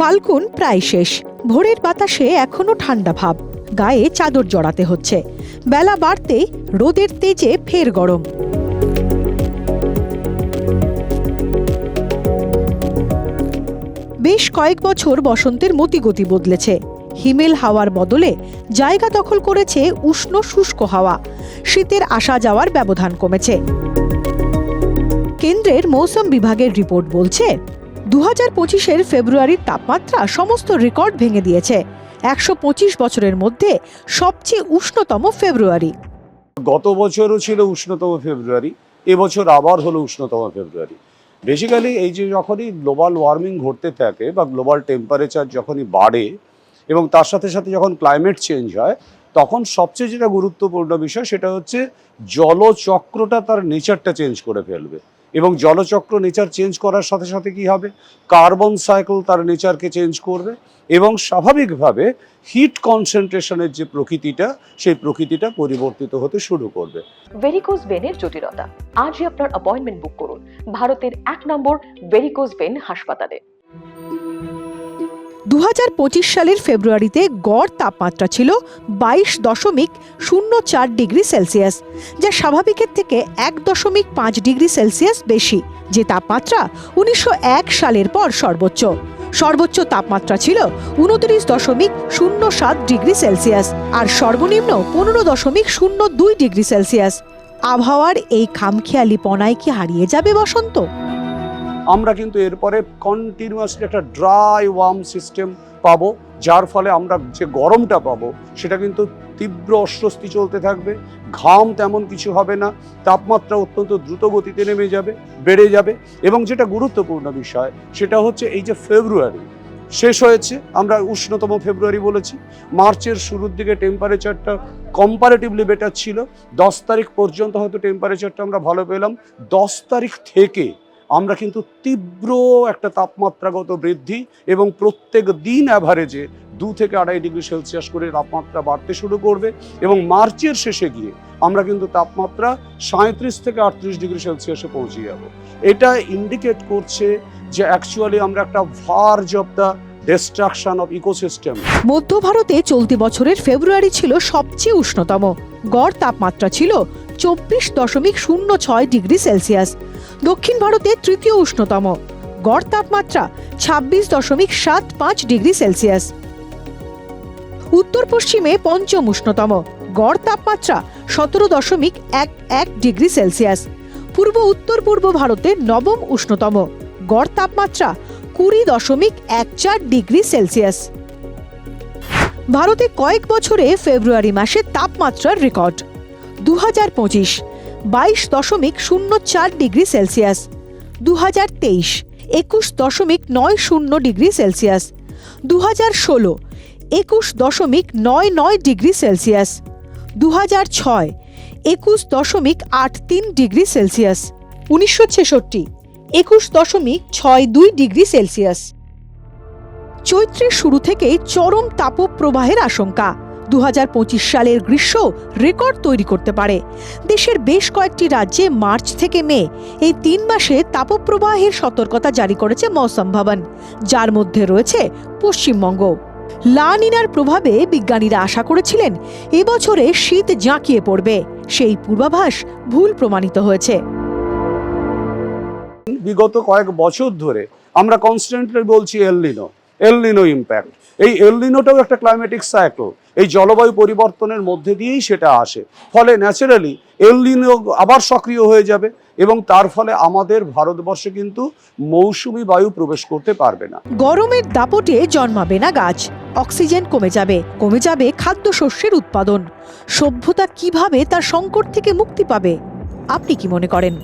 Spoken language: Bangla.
ফাল্গুন প্রায় শেষ। ভোরের বাতাসে এখনও ঠান্ডা ভাব। গায়ে চাদর জড়াতে হচ্ছে। বেলা বাড়তেই রোদের তেজে ফের গরম। বেশ কয়েক বছর বসন্তের মতিগতি বদলেছে। হিমেল হাওয়ার বদলে জায়গা দখল করেছে উষ্ণ শুষ্ক হাওয়া। শীতের আসা যাওয়ার ব্যবধান কমেছে। কেন্দ্রের মৌসুম বিভাগের রিপোর্ট বলছে দু হাজার পঁচিশের ফেব্রুয়ারির তাপমাত্রা সমস্ত রেকর্ড ভেঙে দিয়েছে। একশো পঁচিশ বছরের মধ্যে সবচেয়ে উষ্ণতম ফেব্রুয়ারি। গত বছরও ছিল উষ্ণতম ফেব্রুয়ারি, এবছর আবার হলো উষ্ণতম ফেব্রুয়ারি। বেসিক্যালি এই যে যখনই গ্লোবাল ওয়ার্মিং ঘটতে থাকে বা গ্লোবাল টেম্পারেচার যখনই বাড়ে এবং তার সাথে সাথে যখন ক্লাইমেট চেঞ্জ হয়, তখন সবচেয়ে যেটা গুরুত্বপূর্ণ বিষয় সেটা হচ্ছে জলচক্রটা তার নেচারটা চেঞ্জ করে ফেলবে। এবং জলচক্র নেচার চেঞ্জ করার সাথে সাথে কি হবে? কার্বন সাইকেল তার নেচারকে চেঞ্জ করবে এবং স্বাভাবিকভাবে হিট কনসেন্ট্রেশনের যে প্রকৃতিটা, সেই প্রকৃতিটা পরিবর্তিত হতে শুরু করবে। ভেরিকোজ ভেনের জটিলতা। আজই আপনার অ্যাপয়েন্টমেন্ট বুক করুন। ভারতের এক নম্বর ভেরিকোজ ভেন হাসপাতালে। দু হাজার পঁচিশ সালের ফেব্রুয়ারিতে গড় তাপমাত্রা ছিল বাইশ দশমিক শূন্য চার ডিগ্রি সেলসিয়াস, যা স্বাভাবিকের থেকে এক দশমিক পাঁচ ডিগ্রি সেলসিয়াস বেশি, যে তাপমাত্রা উনিশশো এক সালের পর সর্বোচ্চ। সর্বোচ্চ তাপমাত্রা ছিল উনত্রিশ দশমিক শূন্য সাত ডিগ্রি সেলসিয়াস আর সর্বনিম্ন পনেরো দশমিক শূন্য দুই ডিগ্রি সেলসিয়াস। আবহাওয়ার এই খামখেয়ালি পনায় কি হারিয়ে যাবে বসন্ত? আমরা কিন্তু এরপরে কন্টিনিউয়াসলি একটা ড্রাই ওয়ার্ম সিস্টেম পাবো, যার ফলে আমরা যে গরমটা পাবো, সেটা কিন্তু তীব্র অস্বস্তি চলতে থাকবে, ঘাম তেমন কিছু হবে না, তাপমাত্রা অত্যন্ত দ্রুত গতিতে নেমে যাবে, বেড়ে যাবে, এবং যেটা গুরুত্বপূর্ণ বিষয়, সেটা হচ্ছে এই যে ফেব্রুয়ারি, শেষ হয়েছে, আমরা উষ্ণতম ফেব্রুয়ারি বলেছি, মার্চের শুরুর দিকে টেম্পারেচারটা কম্পারেটিভলি বেটার ছিল, দশ তারিখ পর্যন্ত হয়তো টেম্পারেচারটা আমরা ভালো পেলাম, দশ তারিখ থেকে আমরা কিন্তু তীব্র একটা তাপমাত্রাগত বৃদ্ধি এবং প্রত্যেক দিন অ্যাভারেজে দু থেকে আড়াই ডিগ্রি সেলসিয়াস করে তাপমাত্রা বাড়তে শুরু করবে এবং মার্চের শেষে গিয়ে আমরা কিন্তু তাপমাত্রা সাঁত্রিশ থেকে আটত্রিশ ডিগ্রি সেলসিয়াসে পৌঁছে যাব। এটা ইন্ডিকেট করছে যে অ্যাকচুয়ালি আমরা একটা verge of the destruction of ecosystem মধ্য ভারতে চলতি বছরের ফেব্রুয়ারি ছিল সবচেয়ে উষ্ণতম। গড় তাপমাত্রা ছিল চব্বিশ দশমিক শূন্য ছয় ডিগ্রি সেলসিয়াস। দক্ষিণ ভারতে তৃতীয় উষ্ণতম। গড় তাপমাত্রা ছাব্বিশ দশমিক সাত পাঁচ ডিগ্রি সেলসিয়াস। উত্তর পশ্চিমে পঞ্চম উষ্ণতম। গড় তাপমাত্রা সতেরো দশমিক এক এক ডিগ্রি সেলসিয়াস। পূর্ব উত্তর পূর্ব ভারতে নবম উষ্ণতম। গড় তাপমাত্রা কুড়ি দশমিক এক চার ডিগ্রি সেলসিয়াস। ভারতে কয়েক বছরে ফেব্রুয়ারি মাসে তাপমাত্রার রেকর্ড। দু হাজার পঁচিশ, বাইশ দশমিক শূন্য চার ডিগ্রি সেলসিয়াস। দু হাজার তেইশ, একুশ দশমিক নয় শূন্য ডিগ্রি সেলসিয়াস। দু হাজার ষোলো, একুশ দশমিক নয় নয় ডিগ্রি সেলসিয়াস। দু হাজার ছয়, একুশ দশমিক আট তিন ডিগ্রি সেলসিয়াস। উনিশশো ছেষট্টি, একুশ দশমিক ছয় দুই ডিগ্রি সেলসিয়াস। চৈত্রের শুরু থেকেই চরম তাপপ্রবাহের আশঙ্কা। দুহাজার পঁচিশ সালের গ্রীষ্ম রেকর্ড তৈরি করতে পারে। দেশের বেশ কয়েকটি রাজ্যে মার্চ থেকে মে এই তিন মাসে তাপপ্রবাহের সতর্কতা জারি করেছে মৌসম ভবন, যার মধ্যে রয়েছে পশ্চিমবঙ্গ। লা নিনার প্রভাবে বিজ্ঞানীরা আশা করেছিলেন এবছরে শীত জাঁকিয়ে পড়বে। সেই পূর্বাভাস ভুল প্রমাণিত হয়েছে। বিগত কয়েক বছর ধরে আমরা কনস্ট্যান্টলি বলছি এলনিনো এলনিনো ইম্প্যাক্ট এই এলনিনোটাও একটা ক্লাইমেটিক সাইকেল এই জলবায়ু পরিবর্তনের মধ্যে দিয়েই সেটা আসে। ফলে ন্যাচারালি এলনিনো আবার সক্রিয় হয়ে যাবে এবং তার ফলে আমাদের ভারতবর্ষে কিন্তু মৌসুমি বায়ু প্রবেশ করতে পারবে না। গরমের দাপটে জন্মাবে না গাছ। অক্সিজেন কমে যাবে। কমে যাবে খাদ্যশস্যের উৎপাদন। সভ্যতা কীভাবে তার সংকট থেকে মুক্তি পাবে? আপনি কি মনে করেন?